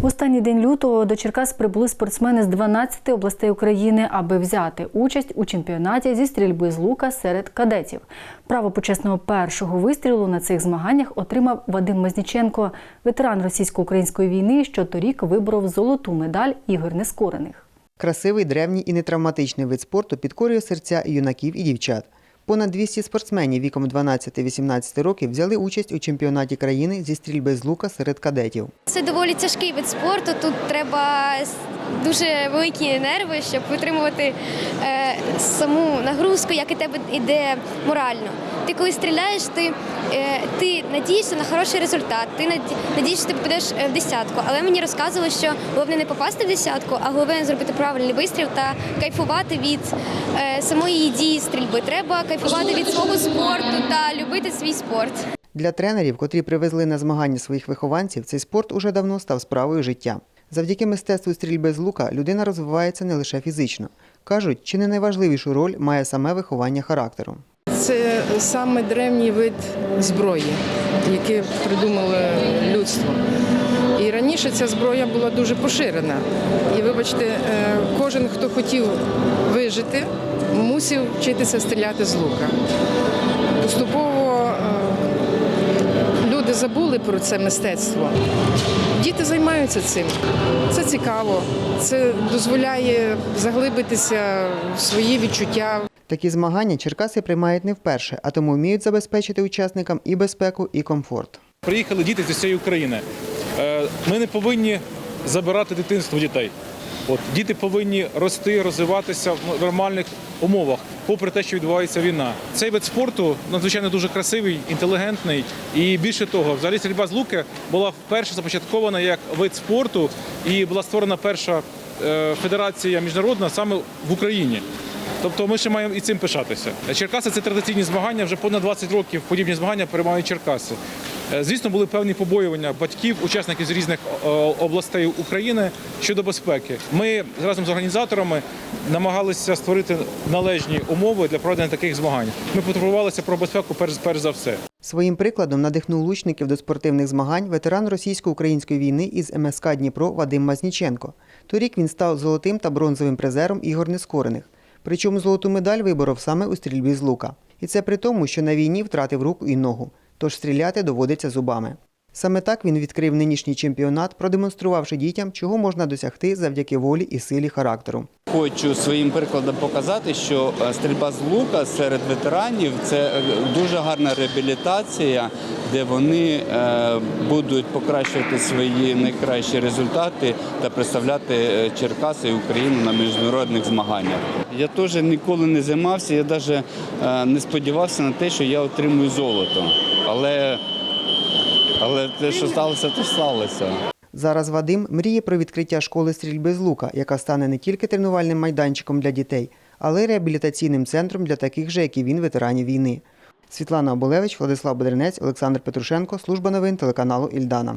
В останній день лютого до Черкас прибули спортсмени з 12 областей України, аби взяти участь у чемпіонаті зі стрільби з лука серед кадетів. Право почесного першого вистрілу на цих змаганнях отримав Вадим Мазніченко, ветеран російсько-української війни, що торік виборов золоту медаль ігор нескорених. Красивий, древній і нетравматичний вид спорту підкорює серця юнаків і дівчат. Понад 200 спортсменів віком 12-18 років взяли участь у чемпіонаті країни зі стрільби з лука серед кадетів. Це доволі тяжкий вид спорту. Тут треба дуже великі нерви, щоб витримувати е, саму нагрузку, як і тебе йде морально. Ти коли стріляєш, ти, е, ти надієшся на хороший результат. Ти наді- надієшся, що ти попадеш в десятку. Але мені розказували, що головне не попасти в десятку, а головне зробити правильний вистріл та кайфувати від е, самої дії стрільби. Треба кайфувати від свого спорту та любити свій спорт. Для тренерів, котрі привезли на змагання своїх вихованців, цей спорт уже давно став справою життя. Завдяки мистецтву стрільби з лука людина розвивається не лише фізично. Кажуть, чи не найважливішу роль має саме виховання характеру. Це саме древній вид зброї, який придумало людство. І раніше ця зброя була дуже поширена. І вибачте, е, кожен, хто хотів вижити, мусив вчитися стріляти з лука. Поступово е, люди забули про це мистецтво. Діти займаються цим. Це цікаво, це дозволяє заглибитися в свої відчуття, Такі змагання черкаси приймають не вперше, а тому вміють забезпечити учасникам і безпеку, і комфорт. Приїхали діти з усієї України. Е, Ми не повинні забирати дитинство дітей. От діти повинні рости, розвиватися в нормальних умовах, попри те, що відбувається війна. Цей вид спорту надзвичайно дуже красивий, інтелігентний. І більше того, взагалі стрільба з луки була вперше започаткована як вид спорту і була створена перша е, федерація міжнародна саме в Україні. Тобто ми ще маємо і цим пишатися. Черкаси це традиційні змагання. Вже понад 20 років подібні змагання приймають Черкаси. Е, Звісно, були певні побоювання батьків, учасників з різних областей України щодо безпеки. Ми разом з організаторами намагалися створити належні умови для проведення таких змагань. Ми потурбувалися про безпеку перш, перш за все. Своїм прикладом надихнув лучників до спортивних змагань ветеран російсько-української війни із МСК Дніпро Вадим Мазніченко. Торік він став золотим та бронзовим призером ігор нескорених. Причому золоту медаль виборов саме у стрільбі з лука. І це при тому, що на війні втратив руку і ногу, тож стріляти доводиться зубами. Саме так він відкрив нинішній чемпіонат, продемонструвавши дітям, чого можна досягти завдяки волі і силі характеру. Хочу своїм прикладом показати, що е, стрільба з лука серед ветеранів це е, дуже гарна реабілітація, де вони е, будуть покращувати свої найкращі результати та представляти Черкаси і Україну на міжнародних змаганнях. Я теж ніколи не займався, я навіть не сподівався на те, що я отримую золото. Але, але те, що сталося, то сталося. Зараз Вадим мріє про відкриття школи стрільби з лука, яка стане не тільки тренувальним майданчиком для дітей, але й реабілітаційним центром для таких же, як і він, ветеранів війни. Світлана Оболевич, Владислав Бедренець, Олександр Петрушенко, служба новин телеканалу Ільдана.